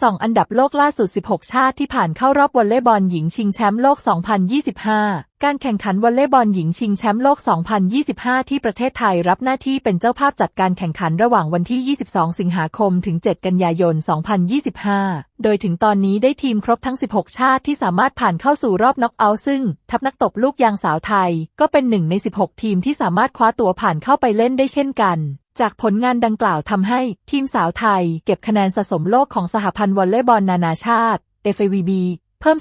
สองอันดับโลกล่าสุด 16 ชาติที่ผ่านเข้ารอบวอลเลย์บอลหญิงชิงแชมป์โลก 2025 การแข่งขันวอลเลย์บอลหญิงชิงแชมป์โลก 2025 ที่ประเทศไทยรับหน้าที่เป็นเจ้าภาพจัดการแข่งขันระหว่างวันที่ 22 สิงหาคม ถึง 7 กันยายน 2025 โดยถึงตอนนี้ได้ทีมครบทั้ง 16 ชาติที่สามารถผ่านเข้าสู่รอบน็อกเอาท์ซึ่ง ทัพนักตบลูกยางสาวไทย ก็เป็นหนึ่งใน 16 ทีมที่สามารถคว้าตั๋วผ่านเข้าไปเล่นได้เช่นกันจากผลงานดังกล่าวทำให้ทีมสาวไทย เก็บคะแนนสะสมโลกของสหพันธ์วอลเลย์บอลนานาชาติ FIVB เพิ่ม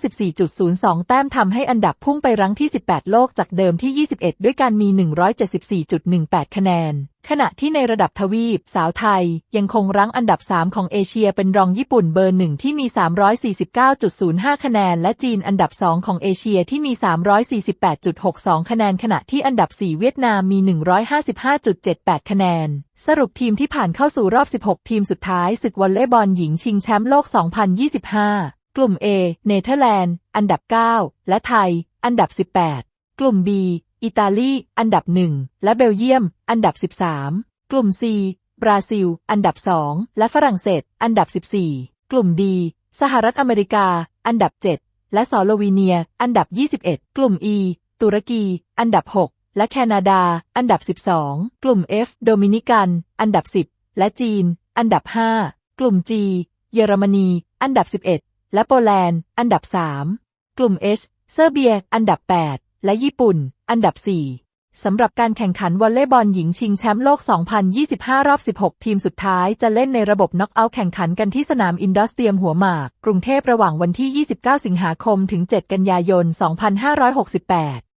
14.02 แต้มทำให้อันดับพุ่งไปรั้งที่ 18 โลกจากเดิมที่ 21 ด้วยการมี 174.18 คะแนน ขณะที่ในระดับทวีป สาวไทย ยังคงรั้งอันดับ 3 ของเอเชียเป็นรองญี่ปุ่นเบอร์หนึ่งที่มี 349.05 คะแนน และจีนอันดับ 2 ของเอเชียที่มี 348.62 คะแนน ขณะที่อันดับ 4 เวียดนามมี 155.78 คะแนน สรุปทีมที่ผ่านเข้าสู่รอบ 16 ทีมสุดท้ายศึกวอลเลย์บอลหญิงชิงแชมป์โลก 2025 กลุ่ม A เนเธอร์แลนด์ อันดับ 9 และไทย อันดับ 18 กลุ่ม B อิตาลี อันดับ 1 และเบลเยียม อันดับ 13 กลุ่ม C บราซิล อันดับ 2 และฝรั่งเศส อันดับ 14 กลุ่ม D สหรัฐอเมริกา อันดับ 7 และสโลวีเนีย อันดับ 21 กลุ่ม E ตุรกี อันดับ 6 และแคนาดา อันดับ 12 กลุ่ม F โดมินิกัน อันดับ 10 และจีน อันดับ 5 กลุ่ม G เยอรมนี อันดับ 11 และโปแลนด์ อันดับ 3 กลุ่ม H เซอร์เบีย อันดับ 8 และญี่ปุ่น อันดับ 4 สำหรับการแข่งขันวอลเลย์บอลหญิงชิงแชมป์โลก 2025 รอบ 16 ทีมสุดท้ายจะเล่นในระบบน็อกเอาท์แข่งขันกันที่สนามอินดอสเตียมหัวหมาก กรุงเทพระหว่างวันที่ 29 สิงหาคม ถึง 7 กันยายน 2568